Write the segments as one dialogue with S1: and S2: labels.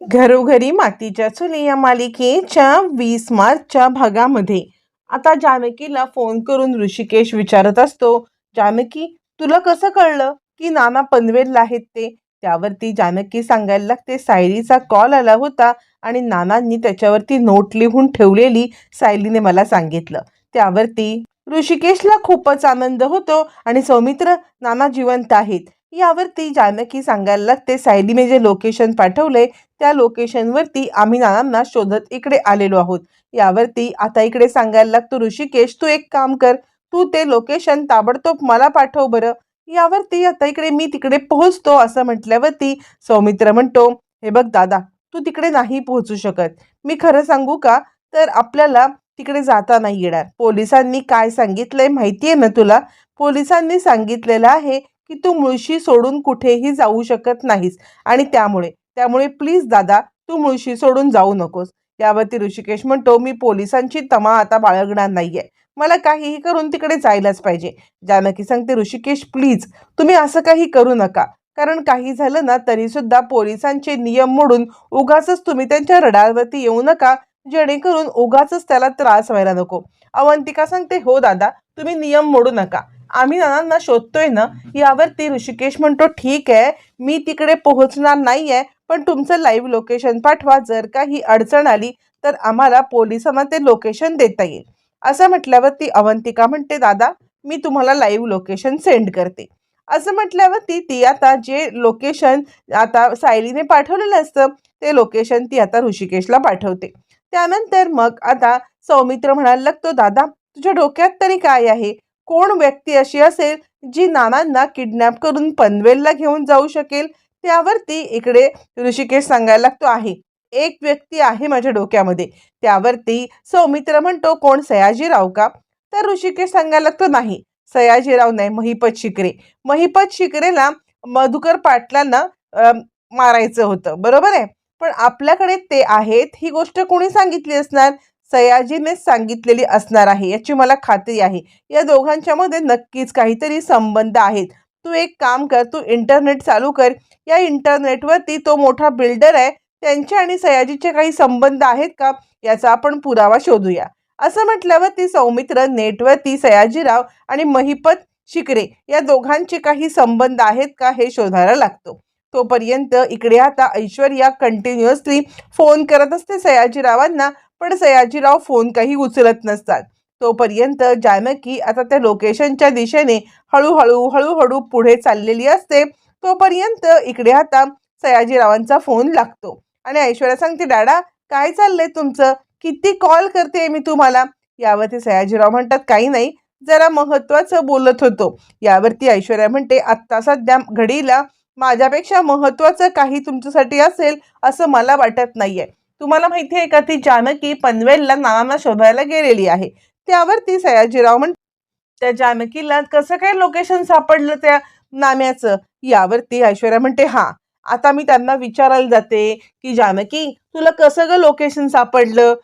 S1: घरोघरी मातीच्या चुली या मालिकेच्या वीस मार्चच्या भागामध्ये. आता जानकीला फोन करून ऋषिकेश विचारत असतो जानकी तुला कसं कळलं की नाना पनवेलला आहेत ते? त्यावरती जानकी सांगायला लागते सायलीचा कॉल आला होता आणि नानांनी त्याच्यावरती नोट लिहून ठेवलेली सायलीने मला सांगितलं. त्यावरती ऋषिकेशला खूपच आनंद होतो आणि सौमित्र नाना जिवंत आहेत. यावरती जानकी सांगायला लागते सायलीने जे लोकेशन पाठवले त्या लोकेशनवरती आम्ही नानांना शोधत इकडे आलेलो आहोत. यावरती आता इकडे सांगायला लागतो ऋषिकेश तू एक काम कर तू ते लोकेशन ताबडतोब मला पाठव बरं. यावरती आता इकडे मी तिकडे पोहोचतो असं म्हटल्यावरती सौमित्र म्हणतो हे बघ दादा तू तिकडे नाही पोहोचू शकत. मी खरं सांगू का? तर आपल्याला तिकडे जाता नाही येणार. पोलिसांनी काय सांगितलंय माहिती आहे ना तुला? पोलिसांनी सांगितलेलं आहे की तू मुळशी सोडून कुठेही जाऊ शकत नाहीस आणि त्यामुळे त्यामुळे प्लीज दादा तू मुळशी सोडून जाऊ नकोस. यावरती ऋषिकेश म्हणतो मी पोलिसांची तमा आता बाळगणार नाहीये. मला काहीही करून तिकडे जायलाच पाहिजे. जानकी सांगते ऋषिकेश प्लीज तुम्ही असं काही करू नका. कारण काही झालं ना तरी सुद्धा पोलिसांचे नियम मोडून उगाच तुम्ही त्यांच्या रडारवरती येऊ नका. जेणेकरून उगाच त्याला त्रास व्हायला नको. अवंतिका सांगते हो दादा तुम्ही नियम मोडू नका. आम्ही नानांना शोधतोय ना यावरती ऋषिकेश म्हणतो ठीक आहे मी तिकडे पोहोचणार नाहीये पण तुमचं लाईव्ह लोकेशन पाठवा. जर काही अडचण आली तर आम्हाला पोलिसांना ते लोकेशन देता येईल. असं म्हटल्यावरती अवंतिका म्हणते दादा मी तुम्हाला लाईव्ह लोकेशन सेंड करते. असं म्हटल्यावरती ती आता जे लोकेशन आता सायलीने पाठवलेलं असतं ते लोकेशन ती आता ऋषिकेशला पाठवते. त्यानंतर मग आता सौमित्र म्हणायला लागतो दादा तुझ्या डोक्यात तरी काय आहे? कोण व्यक्ती अशी असेल जी नानांना किडनॅप करून पनवेलला घेऊन जाऊ शकेल? त्यावरती इकडे ऋषिकेश सांगायला लागतो आहे. एक व्यक्ती आहे माझ्या डोक्यामध्ये. त्यावरती सौमित्र म्हणतो कोण? सयाजीराव का? तर ऋषिकेश सांगायला लागतो नाही सयाजीराव नाही महिपत शिकरे. महिपत शिकरेला मधुकर पाटलांना मारायचं होतं. बरोबर आहे? पण आपल्याकडे ते आहेत ही गोष्ट कोणी सांगितली असणार? सयाजीनेच सांगितलेली असणार आहे याची मला खात्री आहे. या दोघांच्या मध्ये नक्कीच काहीतरी संबंध आहेत. तू एक काम कर तू इंटरनेट चालू कर. या इंटरनेटवरती तो मोठा बिल्डर आहे. त्यांचे आणि सयाजीचे काही संबंध आहेत का? याचा आपण पुरावा शोधूया. असं म्हटल्यावरती सौमित्र नेटवरती सयाजीराव आणि महिपत शिकरे या दोघांचे काही संबंध आहेत का हे शोधायला लागतो. तोपर्यंत इकडे आता ऐश्वर्या कंटिन्युअसली फोन करत असते सयाजीरावांना पण सयाजीराव फोन काही उचलत नसतात. तोपर्यंत जानकी आता त्या लोकेशनच्या दिशेने हळूहळू हळूहळू पुढे चाललेली असते. तोपर्यंत इकडे आता सयाजीरावांचा फोन लागतो. आणि ऐश्वर्या सांगते डॅडा काय चाललंय तुमचं? किती कॉल करते मी तुम्हाला? यावरती सयाजीराव म्हणतात काही नाही जरा महत्वाचं बोलत होतो. यावरती ऐश्वर्या म्हणते आत्ता सध्या घडीला माझ्यापेक्षा महत्वाचं काही तुमच्यासाठी असेल असं मला वाटत नाहीये. तुम्हाला माहिती आहे का ती जानकी पनवेलला नाना शोधायला गेलेली आहे. त्यावरती सयाजीराव म्हण त्या जानकीला कसं काय लोकेशन सापडलं त्या नाम्याचं? यावरती ऐश्वर्या म्हणते हा आता मी त्यांना विचारायला जाते की जानकी तुला कसं ग लोकेशन सापडलं?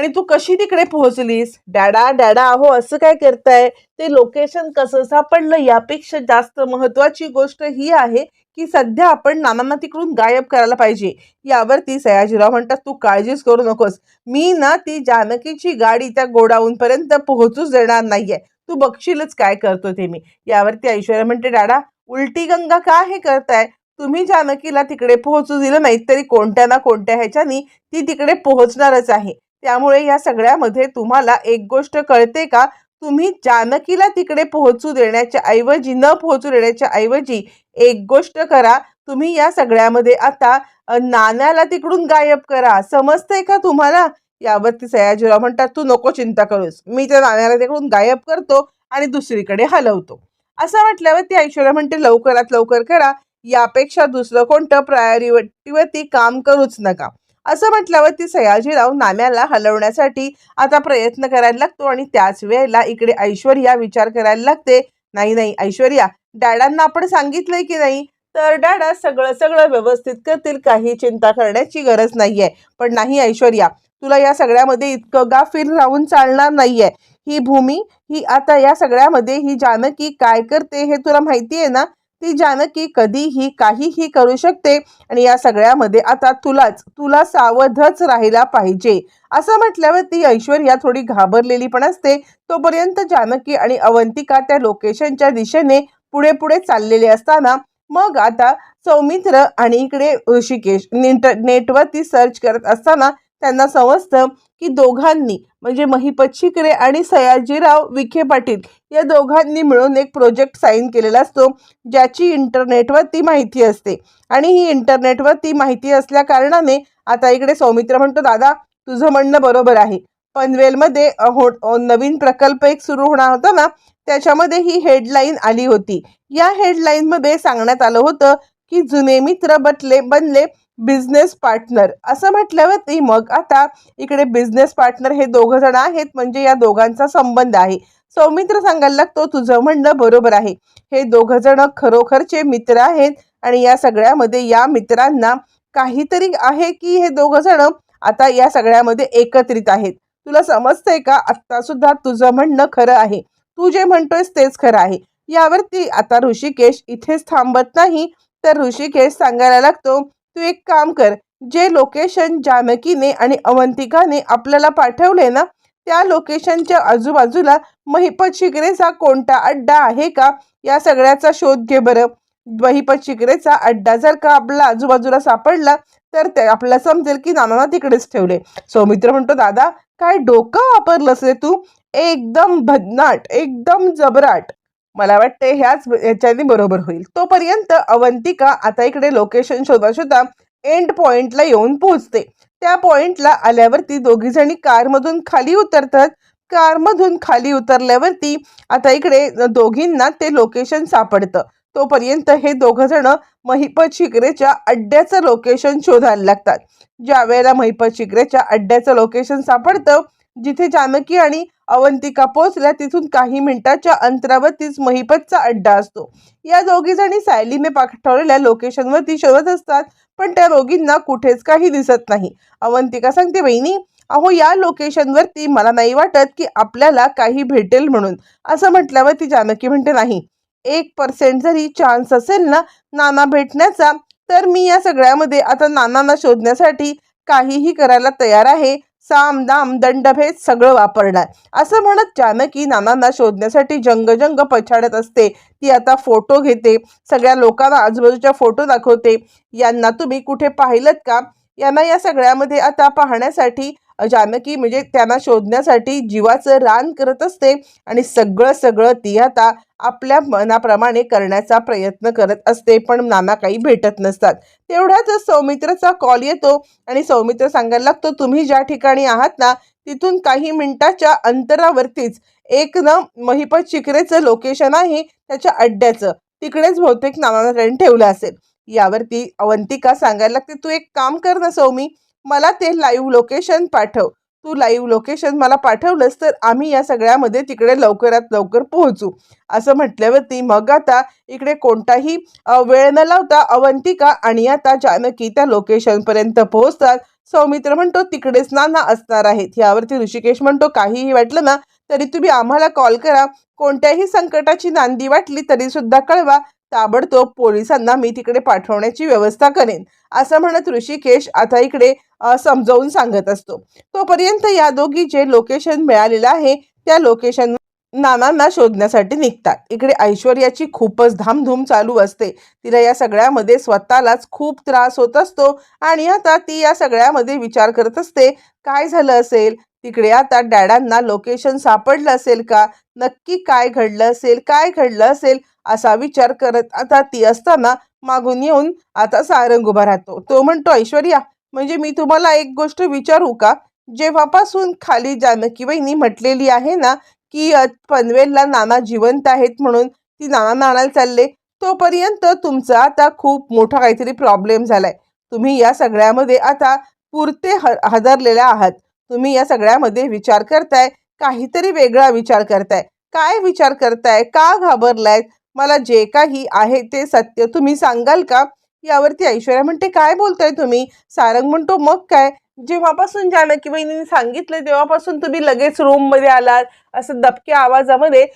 S1: आणि तू कशी तिकडे पोहोचलीस? डॅडा डॅडा अहो असं काय करताय? ते लोकेशन कसं सापडलं? यापेक्षा जास्त महत्वाची गोष्ट ही आहे की सध्या आपण नानांना तिकडून गायब करायला पाहिजे. यावरती सयाजीराव म्हणतात तू काळजीच करू नकोस. मी ना ती जानकीची गाडी त्या गोडाऊन पर्यंत पोहोचूच देणार नाहीये. तू बघशीलच काय करतो ते मी. यावरती ऐश्वर्या म्हणते डॅडा उलटी गंगा का हे करताय? तुम्ही जानकीला तिकडे पोहोचू दिलं नाही तरी कोणत्या ना कोणत्या ह्याच्यानी ती तिकडे पोहोचणारच आहे. त्यामुळे या सगळ्यामध्ये तुम्हाला एक गोष्ट कळते का? तुम्ही जानकीला तिकडे पोहोचू देण्याच्या ऐवजी न पोहोचू देण्याच्या ऐवजी एक गोष्ट करा. तुम्ही या सगळ्यामध्ये आता नाण्याला तिकडून गायब करा. समजतंय का तुम्हाला? यावरती सयाजीराव म्हणतात तू नको चिंता करूस. मी त्या नाण्याला तिकडून गायब करतो आणि दुसरीकडे हलवतो. असं म्हटल्यावर ती ऐश्वर्या म्हणते लवकरात लवकर करा. यापेक्षा दुसरं कोणतं प्रायोरिटीवरती काम करूच नका. असं म्हटल्यावर ती सयाजीराव नाम्याला हलवण्यासाठी आता प्रयत्न करायला लागतो आणि त्याच वेळेला इकडे ऐश्वर्या विचार करायला लागते. नाही नाही ऐश्वर्या डॅडांना आपण सांगितलंय की नाही? तर डॅडा सगळं सगळं व्यवस्थित करतील काही चिंता करण्याची गरज नाहीये. पण नाही ऐश्वर्या तुला या सगळ्यामध्ये इतकं गाफील राहून चालणार नाहीये. ही भूमी ही आता या सगळ्यामध्ये ही जानकी काय करते हे तुला माहिती आहे ना? ती जानकी कधीही काहीही करू शकते. आणि या सगळ्यामध्ये आता तुलाच तुला सावधच राहायला पाहिजे. असं म्हटल्यावर ती ऐश्वर्या थोडी घाबरलेली पण असते. तोपर्यंत जानकी आणि अवंतिका त्या लोकेशनच्या दिशेने पुढे पुढे चाललेले असताना मग आता सौमित्र आणि इकडे ऋषिकेश इंटर नेटवरती सर्च करत असताना त्यांना समजतं की दोघांनी म्हणजे महिपत शिकरे आणि सयाजीराव विखे पाटील या दोघांनी मिळून एक प्रोजेक्ट साईन केलेला असतो ज्याची इंटरनेटवरती माहिती असते. आणि ही इंटरनेटवरती माहिती असल्या कारणाने आता इकडे सौमित्र म्हणतो दादा तुझं म्हणणं बरोबर आहे. पनवेलमध्ये हो नवीन प्रकल्प एक सुरू होणार होता ना त्याच्यामध्ये ही हेडलाईन आली होती. या हेडलाईनमध्ये सांगण्यात आलं होतं की जुने मित्र बटले बनले बिझनेस पार्टनर असं म्हटल्यावरती मग आता इकडे बिझनेस पार्टनर हे दोघं जण आहेत म्हणजे या दोघांचा संबंध आहे. सौमित्र सांगायला लागतो तुझं म्हणणं बरोबर आहे. हे दोघं जण खरोखरचे मित्र आहेत आणि या सगळ्यामध्ये या मित्रांना काहीतरी आहे की हे दोघं जण आता या सगळ्यामध्ये एकत्रित आहेत. तुला समजतंय का? आत्ता सुद्धा तुझं म्हणणं खरं आहे. तू जे म्हणतोयस तेच खरं आहे. यावरती आता ऋषिकेश इथेच थांबत नाही. तर ऋषिकेश सांगायला लागतो तू एक काम कर जे लोकेशन जानकीने आणि अवंतिकाने आपल्याला पाठवले ना त्या लोकेशनच्या आजूबाजूला महिपत शिकरेचा कोणता अड्डा आहे का? या सगळ्याचा शोध घे बरं. महिपत शिकरेचा अड्डा जर का आपला आजूबाजूला सापडला तर ते आपल्याला समजेल की नानांना तिकडेच ठेवले. सौमित्र म्हणतो दादा काय डोकं वापरलंस रे तू? एकदम भन्नाट एकदम जबराट. मला वाटते ह्याच ह्याच्याने बरोबर होईल. तोपर्यंत अवंतिका आता इकडे लोकेशन शोधा शोधा एंड पॉइंटला येऊन पोहोचते. त्या पॉइंटला आल्यावरती दोघी जणी कारमधून खाली उतरतात. कारमधून खाली उतरल्यावरती आता इकडे दोघींना ते लोकेशन सापडतं. तोपर्यंत हे दोघं जण महिपत शिकरेच्या अड्ड्याचं लोकेशन शोधायला लागतात. ज्या वेळेला महिपत शिकरेच्या अड्ड्याचं लोकेशन सापडतं जिथे जानकी आणि अवंतिका पोहोचल्या तिथून काही मिनिटाच्या अंतरावरतीच महिपतचा अड्डा असतो. या दोघी जणी सायलीने पाठवलेल्या लोकेशनवरती शोधत असतात पण त्या दोघींना कुठेच काही दिसत नाही. अवंतिका सांगते बहिणी अहो या लोकेशनवरती मला नाही वाटत की आपल्याला काही भेटेल म्हणून. असं म्हटल्यावर ती जानकी म्हणते नाही. एक पर्सेंट जरी चान्स असेल ना नाना भेटण्याचा तर मी या सगळ्यामध्ये आता नानांना शोधण्यासाठी काहीही करायला तयार आहे. साम दाम दंडभेद सगळं वापरणार. असं म्हणत जानकी नानांना शोधण्यासाठी जंगजंग पछाडत असते. ती आता फोटो घेते. सगळ्या लोकांना आजूबाजूच्या फोटो दाखवते. यांना तुम्ही कुठे पाहिलं का? यांना या सगळ्यामध्ये आता पाहण्यासाठी जानकी म्हणजे त्यांना शोधण्यासाठी जीवाचं रान करत असते आणि सगळं सगळं ती आता आपल्या मनाप्रमाणे करण्याचा प्रयत्न करत असते पण नाना काही भेटत नसतात. तेवढ्याच सौमित्रचा कॉल येतो आणि सौमित्र सांगायला लागतो तुम्ही ज्या ठिकाणी आहात ना तिथून काही मिनिटाच्या अंतरावरतीच एक ना महिपत शिकरेचं लोकेशन आहे त्याच्या अड्ड्याचं. तिकडेच बहुतेक नाना ठेवलं असेल. यावरती अवंतिका सांगायला लागते तू एक काम कर ना सौमी मला ते लाईव्ह लोकेशन पाठव. तू लाईव्ह लोकेशन मला पाठवलंस तर आम्ही या सगळ्यामध्ये तिकडे लवकरात लवकर पोहोचू. असं म्हटल्यावरती मग आता इकडे कोणताही वेळ न लावता अवंतिका आणि आता जानकी त्या लोकेशनपर्यंत पोहोचतात. सौमित्र म्हणतो तिकडेच नाना असणार आहेत. यावरती ऋषिकेश म्हणतो काहीही वाटलं ना तरी तुम्ही आम्हाला कॉल करा. कोणत्याही संकटाची नांदी वाटली तरी सुद्धा कळवा. ताबडतोब पोलिसांना मी तिकडे पाठवण्याची व्यवस्था करेन असं म्हणत ऋषिकेश आता इकडे समजावून सांगत असतो. तोपर्यंत या दोघी जे लोकेशन मिळालेलं आहे त्या लोकेशन नानांना शोधण्यासाठी निघतात. इकडे ऐश्वर्याची खूपच धामधूम चालू असते. तिला या सगळ्यामध्ये स्वतःलाच खूप त्रास होत असतो आणि आता ती या सगळ्यामध्ये विचार करत असते काय झालं असेल? तिकडे आता डॅडांना लोकेशन सापडलं असेल का? नक्की काय घडलं असेल? काय घडलं असेल? असा विचार करत आता ती असताना मागून येऊन आता सारंग उभा राहतो. तो म्हणतो ऐश्वर्या म्हणजे मी तुम्हाला एक गोष्ट विचारू का? जेव्हापासून खाली जानकी वहिनी म्हटलेली आहे ना की पनवेलला नाना जिवंत आहेत म्हणून ती नाना नाणाला चालले तोपर्यंत तुमचा आता खूप मोठा काहीतरी प्रॉब्लेम झालाय. तुम्ही या सगळ्यामध्ये आता पुरते ह हादरलेल्या आहात. तुम्ही या सगळ्यामध्ये विचार करताय काहीतरी वेगळा विचार करताय. काय विचार करताय? का घाबरलायत? मला जे काही आहे ते सत्य तुम्ही सांगाल का? यावरती ऐश्वर्या म्हणते काय बोलताय तुम्ही? सारंग म्हणतो मग काय? जेव्हापासून जानकी बहिणीने सांगितलं तेव्हापासून तुम्ही लगेच रूममध्ये आलात. असं दबक्या आवाजामध्ये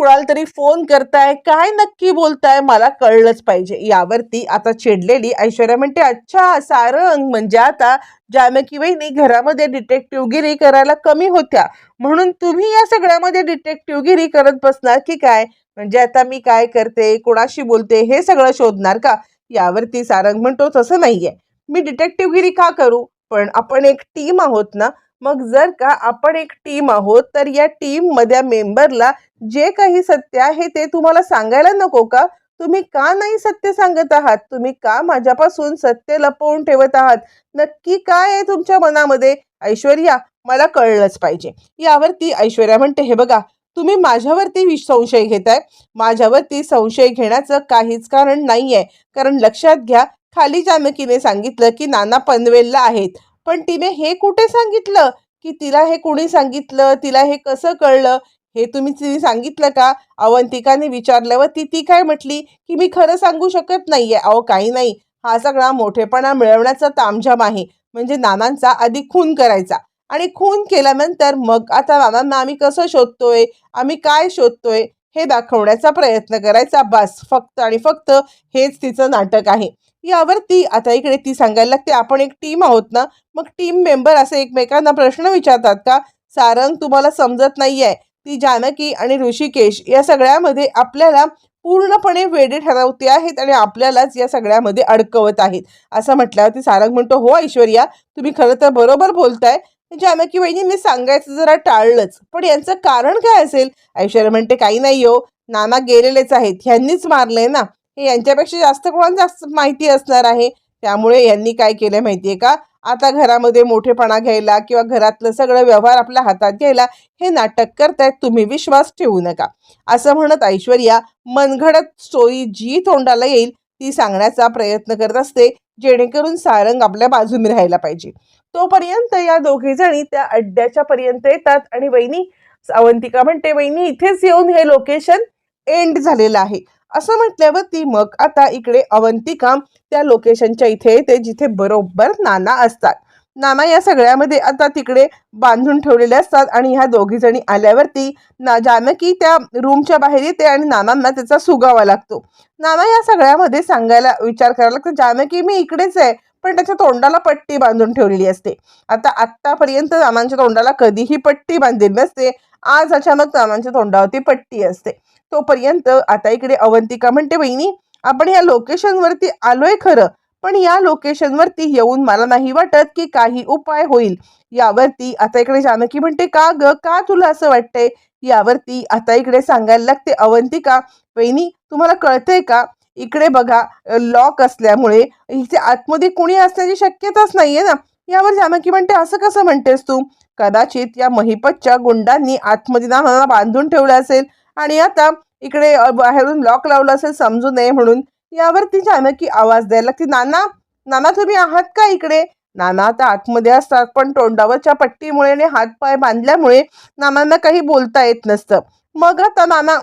S1: कुणाला तरी फोन करताय? काय नक्की बोलताय? मला कळलंच पाहिजे. यावरती आता चिडलेली ऐश्वर्या म्हणते अच्छा सारंग म्हणजे आता जानकी वहिनी घरामध्ये डिटेक्टिव्हगिरी करायला कमी होत्या. म्हणून तुम्ही या सगळ्यामध्ये डिटेक्टिव्हगिरी करत बसणार की काय? म्हणजे आता मी काय करते? कोणाशी बोलते? हे सगळं शोधणार का? यावरती सारंग म्हणतो तसं नाहीये. मी डिटेक्टिव्हगिरी का करू? पण आपण एक टीम आहोत ना मग जर का आपण एक टीम आहोत तर या टीम मधल्या मेंबरला जे काही सत्य आहे ते तुम्हाला सांगायला नको का? तुम्ही का नाही सत्य सांगत आहात? तुम्ही का माझ्यापासून सत्य लपवून ठेवत आहात? नक्की काय आहे तुमच्या मनामध्ये? ऐश्वर्या मला कळलंच पाहिजे. यावरती ऐश्वर्या म्हणते हे बघा तुम्ही माझ्यावरती विश- संशय घेताय. माझ्यावरती संशय घेण्याचं काहीच कारण नाही आहे कारण लक्षात घ्या खाली जानकीने सांगितलं की नाना पनवेलला आहेत. पण तिने हे कुठे सांगितलं? की तिला हे कुणी सांगितलं? तिला हे कसं कळलं? हे तुम्ही तिने सांगितलं का? अवंतिकाने विचारल्यावर ती ती काय म्हटली? की मी खरं सांगू शकत नाहीये. अहो काही नाही. हा सगळा मोठेपणा मिळवण्याचा तामझाम आहे. म्हणजे नानांचा आधी खून करायचा. आणि खून केल्यानंतर मग आता नानांना आम्ही कसं शोधतोय? आम्ही काय शोधतोय? हे दाखवण्याचा प्रयत्न करायचा. बस. फक्त आणि फक्त हेच तिचं नाटक आहे. यावरती आता इकडे ती सांगायला लागते आपण एक टीम आहोत ना मग टीम मेंबर असे एकमेकांना प्रश्न विचारतात का? सारंग तुम्हाला समजत नाही आहे ती जानकी आणि ऋषिकेश या सगळ्यामध्ये आपल्याला पूर्णपणे वेडे ठरवते आहेत आणि आपल्यालाच या सगळ्यामध्ये अडकवत आहेत. असं म्हटल्यावर ती सारंग म्हणतो हो ऐश्वर्या तुम्ही खरं तर बरोबर बोलताय. जानकी वहिनींनी सांगायचं जरा टाळलंच पण यांचं कारण काय असेल? ऐश्वर्या म्हणते काही नाही हो नाना गेलेलेच आहेत ह्यांनीच मारलंय ना. हे यांच्यापेक्षा जास्त कोणाला जास्त माहिती असणार आहे? त्यामुळे यांनी काय केलं माहिती आहे का? आता घरामध्ये मोठेपणा घ्यायला किंवा घरातलं सगळं व्यवहार आपल्या हातात घ्यायला हे नाटक करतायत तुम्ही विश्वास ठेवू नका. असं म्हणत ऐश्वर्या मनघडत स्टोरी जी तोंडाला येईल ती सांगण्याचा प्रयत्न करत असते जेणेकरून सारंग आपल्या बाजूने राहायला पाहिजे. तोपर्यंत या दोघे जणी त्या अड्ड्याच्या पर्यंत येतात आणि वहिनी अवंतिका म्हणते वहिनी इथेच येऊन हे लोकेशन एंड झालेलं आहे. असं म्हटल्यावर ती मग आता इकडे अवंतिका त्या लोकेशनच्या इथे येते जिथे बरोबर नाना असतात. नाना या सगळ्यामध्ये आता तिकडे बांधून ठेवलेले असतात आणि ह्या दोघी जणी आल्यावरती ना जानकी त्या रूमच्या बाहेर येते आणि नानांना त्याचा सुगावा लागतो. नाना या सगळ्यामध्ये सांगायला विचार करायला लागतो जानकी मी इकडेच आहे पण त्याच्या तोंडाला पट्टी बांधून ठेवलेली असते. आता आत्तापर्यंत नानांच्या तोंडाला कधीही पट्टी बांधलेली नसते. आज अचानक नानांच्या तोंडावरती पट्टी असते. तोपर्यंत आता इकडे अवंतिका म्हणते बहिणी आपण या लोकेशनवरती आलोय खरं पण या लोकेशनवरती येऊन मला नाही वाटत की काही उपाय होईल. यावरती आता इकडे जानकी म्हणते का ग? का तुला असं वाटतंय? यावरती आता इकडे सांगायला लागते अवंतिका वहिनी तुम्हाला कळतंय का? इकडे बघा लॉक असल्यामुळे इथे आतमध्ये कुणी असण्याची शक्यताच नाहीये ना. यावर जानकी म्हणते असं कसं म्हणतेस तू? कदाचित या महिपतच्या गुंडांनी आतमध्ये ना बांधून ठेवलं असेल. आणि आता इकडे बाहेरून लॉक लावलं असेल समजू नये म्हणून यावर ती जानकी आवाज द्यायला लागते नाना नाना तुम्ही आहात का इकडे? नाना आता आतमध्ये असतात पण तोंडावरच्या पट्टीमुळे आणि हातपाय बांधल्यामुळे नानांना काही बोलता येत नसतं. मग आता नाना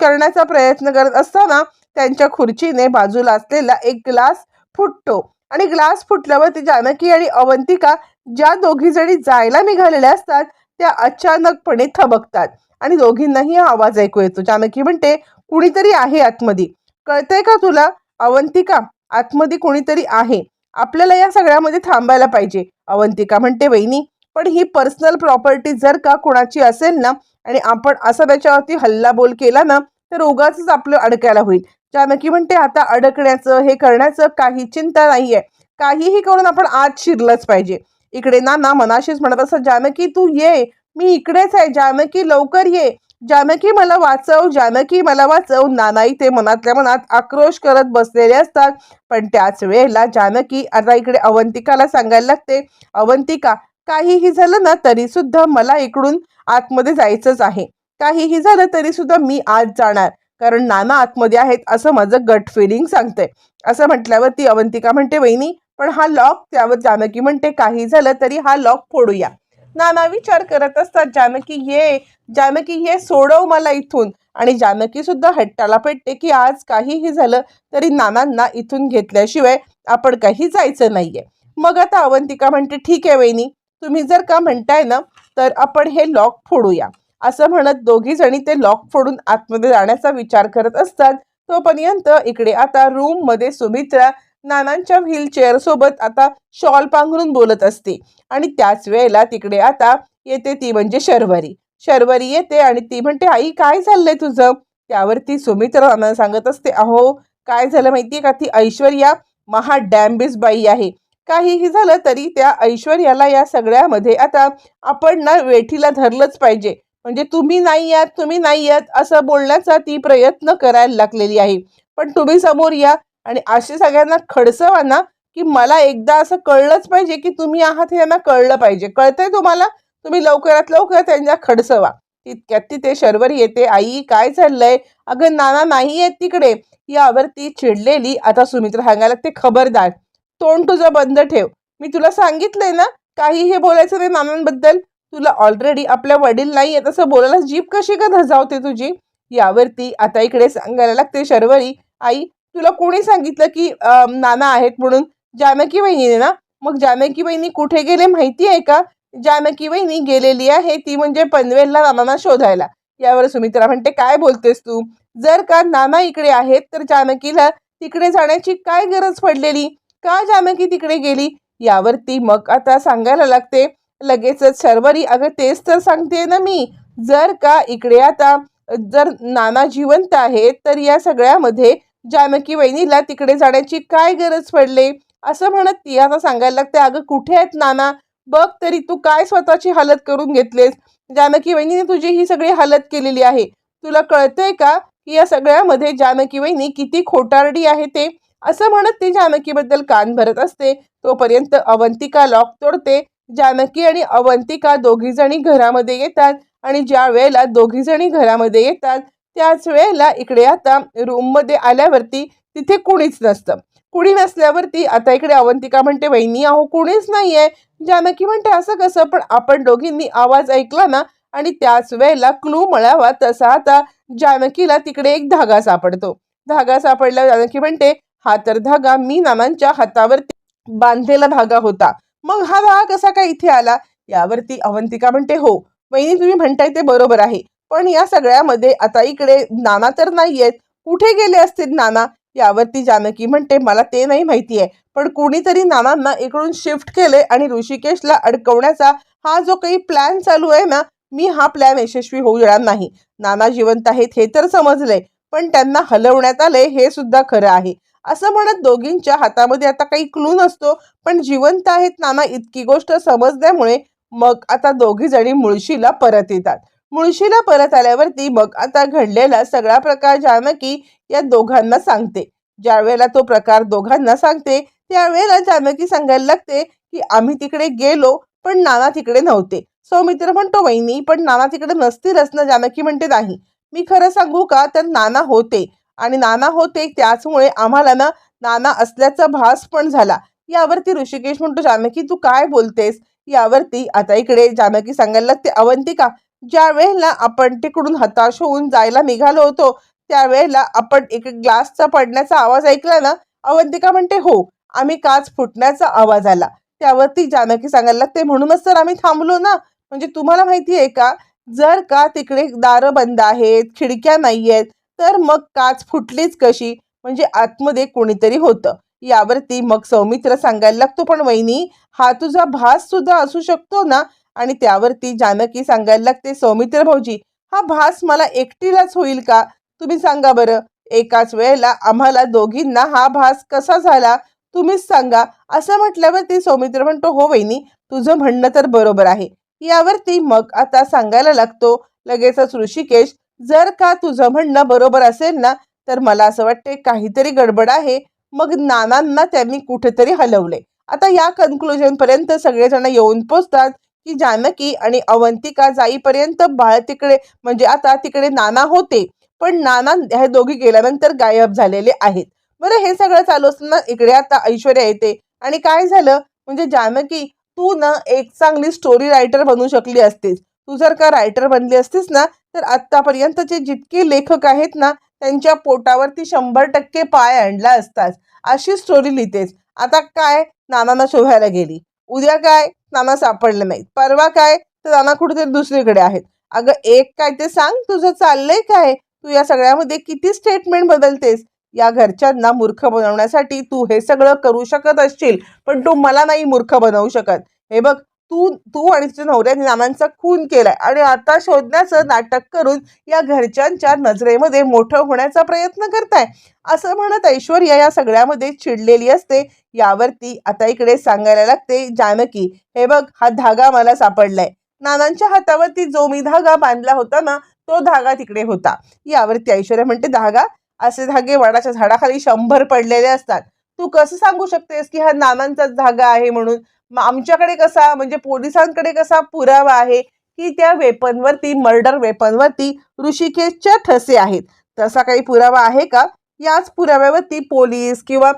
S1: करण्याचा प्रयत्न करत असताना त्यांच्या खुर्चीने बाजूला असलेला एक ग्लास फुटतो. आणि ग्लास फुटल्यावर ती जानकी आणि अवंतिका ज्या दोघी जणी जायला निघालेल्या असतात त्या अचानकपणे थबकतात. आणि दोघींनाही हा आवाज ऐकू येतो. जानकी म्हणते कुणीतरी आहे आतमध्ये. कळतंय का तुला? अवंतिका आतमध्ये कोणीतरी आहे. आपल्याला या सगळ्यामध्ये थांबायला पाहिजे. अवंतिका म्हणते वहिनी पण ही पर्सनल प्रॉपर्टी जर का कोणाची असेल ना आणि आपण असं त्याच्यावरती हल्लाबोल केला ना तर उगाच आपलं अडकायला होईल. जानकी म्हणते आता अडकण्याचं हे करण्याचं काही चिंता नाही आहे काहीही करून आपण आत शिरलंच पाहिजे. इकडे नाना मनाशीच म्हणत असं जानकी तू ये. मी इकडेच आहे. जानकी लवकर ये. जानकी मला वाचव. जानकी मला वाचव. नानाई ते मनातल्या मनात आक्रोश करत बसलेले असतात. पण त्याच वेळेला जानकी आता इकडे अवंतिकाला सांगायला लागते. अवंतिका काहीही झालं ना तरी सुद्धा मला इकडून आतमध्ये जायचंच आहे. काहीही झालं तरी सुद्धा मी आज जाणार. कारण नाना आतमध्ये आहेत असं माझं गट फिलिंग सांगतंय. असं म्हटल्यावर ती अवंतिका म्हणते वहिनी पण हा लॉक त्यावर जानकी म्हणते काही झालं तरी हा लॉक फोडूया. नाना विचार करत असतात जानकी ये जानकी ये सोडव मला इथून. आणि जानकी सुद्धा हट्टाला पेटते की आज काहीही झालं तरी नानांना इथून घेतल्याशिवाय आपण काही जायचं नाहीये. मग आता अवंतिका म्हणते ठीक आहे वहिनी तुम्ही जर का म्हणताय ना तर आपण हे लॉक फोडूया. असं म्हणत दोघी जणी ते लॉक फोडून आतमध्ये जाण्याचा विचार करत असतात. तोपर्यंत इकडे आता रूममध्ये सुमित्रा नानांच्या व्हीलचेअरसोबत आता शॉल पांघरून बोलत असते. आणि त्याच वेळेला तिकडे आता येते ती म्हणजे शर्वरी. शर्वरी येते आणि ती म्हणते आई काय चाललंय तुझं? त्यावरती सुमित्र नाना सांगत असते अहो काय झालं माहितीये का? ती ऐश्वर्या महा डॅम्बिस बाई आहे. काहीही झालं तरी त्या ऐश्वर्याला या सगळ्यामध्ये आता आपण ना वेठीला धरलंच पाहिजे. म्हणजे तुम्ही नाही आहात तुम्ही नाही आहात असं बोलण्याचा ती प्रयत्न करायला लागलेली आहे. पण तुम्ही समोर या आणि अशी सगळ्यांना खडसवा ना की मला एकदा असं कळलंच पाहिजे की तुम्ही आहात हे यांना कळलं पाहिजे. कळतंय तुम्हाला? तुम्ही लवकरात लवकर त्यांच्या खडसवा तितक्यात तिथे शर्वर येते. आई काय चाललंय? अगं नाना नाही आहेत तिकडे. यावरती चिडलेली आता सुमित्रा सांगायला ते खबरदार तोंड तुझं बंद ठेव. मी तुला सांगितलंय ना काही हे बोलायचं नाही नानांबद्दल. तुला ऑलरेडी आपल्या वडील नाही आहेत असं बोलायला जीभ कशी का धजावते तुझी? यावरती आता इकडे सांगायला लागते शर्वरी आई तुला कोणी सांगितलं की नाना आहेत म्हणून? जानकी वहिनीने ना? मग जानकी वहिनी कुठे गेले माहिती आहे का? जानकी वहिनी गेलेली आहे ती म्हणजे पनवेलला नानांना शोधायला. यावर सुमित्रा म्हणते काय बोलतेस तू? जर का नाना इकडे आहेत तर जानकीला तिकडे जाण्याची काय गरज पडलेली? का जानकी तिकडे गेली? यावरती मग आता सांगायला लागते. लगेचच शर्वरी अगं तेच तर सांगते ना मी. जर का इकडे आता जर नाना जिवंत आहेत तर या सगळ्यामध्ये जानकी वहिनीला तिकडे जाण्याची काय गरज पडले? असं म्हणत ती आता सांगायला लागते अगं कुठे आहेत नाना? बघ तरी तू काय स्वतःची हालत करून घेतलेस? जानकी वहिनीने तुझी ही सगळी हालत केलेली आहे. तुला कळतंय का की या सगळ्यामध्ये जानकी वहिनी किती खोटारडी आहे ते? असं म्हणत ती जानकीबद्दल कान भरत असते. तोपर्यंत अवंतिका लॉक तोडते. जानकी आणि अवंतिका दोघीजणी घरामध्ये येतात आणि ज्या वेळेला दोघीजणी घरामध्ये येतात त्याच वेळेला इकडे आता रूममध्ये आल्यावरती तिथे कुणीच नसतं. कुणी नसल्यावरती आता इकडे अवंतिका म्हणते वहिनी अहो कुणीच नाहीये. जानकी म्हणते असं कसं? पण आपण दोघींनी आवाज ऐकला ना आणि त्याच वेळेला क्लू मळावा तसा आता जानकीला तिकडे एक धागा सापडतो. धागा सापडला जानकी म्हणते हा तर धागा मी नानांच्या हातावरती बांधलेला धागा होता. मग हा धागा कसा काय इथे आला? यावरती अवंतिका म्हणते हो. वहिनी तुम्ही म्हणताय ते बरोबर आहे. पण या सगळ्यामध्ये आता इकडे नाना तर नाहीयेत. कुठे गेले असतील नाना? यावरती जानकी म्हणते मला ते नाही माहिती आहे पण कोणीतरी नानांना इकडून शिफ्ट केले आणि ऋषिकेशला अडकवण्याचा हा जो काही प्लॅन चालू आहे ना मी हा प्लॅन यशस्वी होऊ देणार नाही. नाना जिवंत आहेत हे तर समजले पण त्यांना हलवण्यात आले हे सुद्धा खरं आहे. असं म्हणत दोघींच्या हातामध्ये आता काही क्लू नसतो पण जिवंत आहेत नाना इतकी गोष्ट समजल्यामुळे मग आता दोघी जणी मुळशीला परत येतात. मुळशीला परत आल्यावरती मग आता घडलेला सगळा प्रकार जानकी या दोघांना सांगते. ज्यावेळेला तो प्रकार दोघांना सांगते त्यावेळेला जानकी सांगायला लागते की आम्ही तिकडे गेलो पण नाना तिकडे नव्हते. सौमित्र म्हणतो वहिनी पण नाना तिकडे नसतीलच ना जानकी म्हणते नाही. मी खरं सांगू का तर नाना होते. आणि नाना होते त्याचमुळे आम्हाला ना नाना असल्याचा भास पण झाला. यावरती ऋषिकेश म्हणतो जानकी तू काय बोलतेस? यावरती आता इकडे जानकी सांगायला लागते अवंतिका ज्या वेळेला आपण तिकडून हताश होऊन जायला निघालो होतो त्यावेळेला आपण एक ग्लासचा पडण्याचा आवाज ऐकला ना अवंतिका म्हणते हो आम्ही काच फुटण्याचा आवाज आला. त्यावरती जानकी सांगायला लागते म्हणूनच तर आम्ही थांबलो ना. म्हणजे तुम्हाला माहिती आहे का जर का तिकडे दारं बंद आहेत खिडक्या नाही आहेत तर मग काच फुटलीच कशी? म्हणजे आतमध्ये कोणीतरी होतं. यावरती मग सौमित्र सांगायला लागतो पण वहिनी हा तुझा भास सुद्धा असू शकतो ना आणि त्यावरती जानकी सांगायला लागते सौमित्र भाऊजी हा भास मला एकटीलाच होईल का? तुम्ही सांगा बरं. एकाच वेळेला आम्हाला दोघींना हा भास कसा झाला? तुम्हीच सांगा. असं म्हटल्यावरती सौमित्र म्हणतो हो वहिनी तुझं म्हणणं तर बरोबर आहे. यावरती मग आता सांगायला लागतो लगेचच ऋषिकेश जर का तुझं म्हणणं बरोबर असेल ना तर मला असं वाटते काहीतरी गडबड आहे. मग नानांना त्यांनी कुठेतरी हलवले. आता या कन्क्लुजनपर्यंत सगळेजण येऊन पोचतात. की जानकी आणि अवंतिका जाईपर्यंत बाळ तिकडे म्हणजे आता तिकडे नाना होते. पण नाना हे दोघी गेल्यानंतर गायब झालेले आहेत. बरं हे सगळं चालू असताना इकडे आता ऐश्वर्या येते. आणि काय झालं? म्हणजे जानकी तू ना एक चांगली स्टोरी रायटर बनू शकली असतीस. तू जर का रायटर बनली असतीस ना तर आत्तापर्यंतचे जितके लेखक आहेत ना त्यांच्या पोटावरती शंभर टक्के पाय आणला असतास. अशी स्टोरी लिहितेस. आता काय नानांना शोधायला गेली? उद्या काय? नाना सापडले नाहीत. परवा काय? तर नाना कुठेतरी दुसरीकडे आहेत. अगं एक काय ते सांग तुझं चाललंय काय? तू या सगळ्यामध्ये किती स्टेटमेंट बदलतेस? या घरच्यांना मूर्ख बनवण्यासाठी तू हे सगळं करू शकत असशील पण तू मला नाही मूर्ख बनवू शकत. हे बघ तू तू आणि तुझ्या नवऱ्याने नानांचा खून केलाय आणि आता शोधण्याचं नाटक करून या घरच्यांच्या नजरेमध्ये मोठं होण्याचा प्रयत्न करताय. असं म्हणत ऐश्वर्या या सगळ्यामध्ये चिडलेली असते. यावरती आता इकडे सांगायला लागते जानकी हे बघ हा धागा मला सापडलाय. नानांच्या हातावरती जो मी धागा बांधला होता ना तो धागा तिकडे होता. यावरती ऐश्वर्या म्हणते धागा? असे धागे वडाच्या झाडाखाली शंभर पडलेले असतात. तू कसं सांगू शकतेस की हा नानांचाच धागा आहे म्हणून? आमच्याकडे कसा म्हणजे पोलिसांकडे कसा पुरावा आहे की त्या वेपनवरती मर्डर वेपनवरती ऋषिकेशच्या ठसे आहेत? तसा काही पुरावा आहे का? याच पुराव्यावरती पोलीस किंवा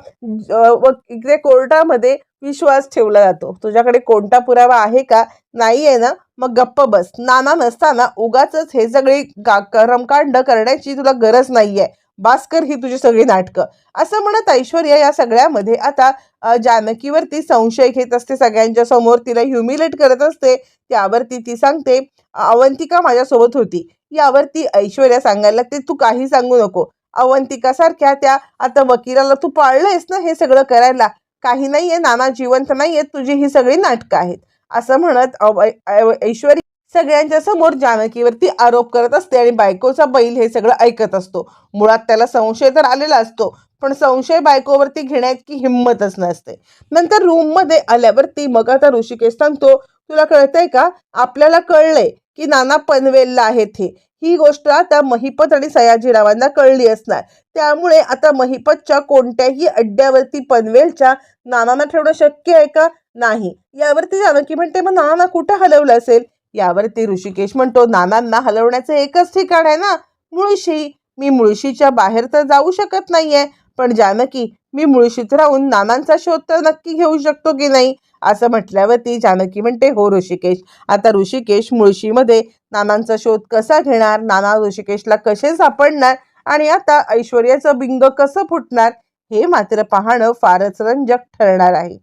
S1: व- इकडे कोर्टामध्ये विश्वास ठेवला जातो. तुझ्याकडे कोणता पुरावा आहे का? नाही आहे ना? मग गप्प बस. नाना नसताना उगाच हे सगळे गा- कर्मकांड करण्याची तुला गरज नाही आहे भास्कर ही तुझी सगळी नाटकं. असं म्हणत ऐश्वर्या या सगळ्यामध्ये आता जानकीवरती संशय घेत असते सगळ्यांच्या समोर तिला ह्युमिलेट करत असते त्यावरती ती सांगते अवंतिका माझ्यासोबत होती. यावरती ऐश्वर्या सांगायला लागते तू काही सांगू नको. अवंतिका सारख्या त्या आता वकिलाला तू पाळलंयस ना हे सगळं करायला? काही नाहीये नाना जिवंत नाहीये तुझी ही सगळी नाटकं आहेत. असं म्हणत अव- ऐ- ऐश्वर्या सगळ्यांच्या समोर जानकीवरती आरोप करत असते आणि बायकोचा बैल हे सगळं ऐकत असतो. मुळात त्याला संशय तर आलेला असतो पण संशय बायकोवरती घेण्याची हिंमतच नसते. नंतर रूममध्ये आल्यावरती मग आता ऋषिकेश सांगतो तुला कळतंय का? आपल्याला कळलंय की नाना पनवेलला आहेत हे. ही गोष्ट आता महिपत आणि सयाजीरावांना कळली असणार. त्यामुळे आता महिपतच्या कोणत्याही अड्ड्यावरती पनवेलच्या नानांना ठेवणं शक्य आहे का? नाही. यावरती जानकी म्हणते मग नाना कुठं हलवलं असेल? यावरती ऋषिकेश म्हणतो नानांना हलवण्याचं एकच ठिकाण आहे ना? मुळशी. मी मुळशीच्या बाहेर तर जाऊ शकत नाहीये पण जानकी मी मुळशीत राहून नानांचा शोध तर नक्की घेऊ शकतो की नाही? असं म्हटल्यावरती जानकी म्हणते हो ऋषिकेश. आता ऋषिकेश मुळशीमध्ये नानांचा शोध कसा घेणार? नाना ऋषिकेशला कसे सापडणार? आणि आता ऐश्वर्याचं बिंग कसं फुटणार? हे मात्र पाहणं फारच रंजक ठरणार आहे.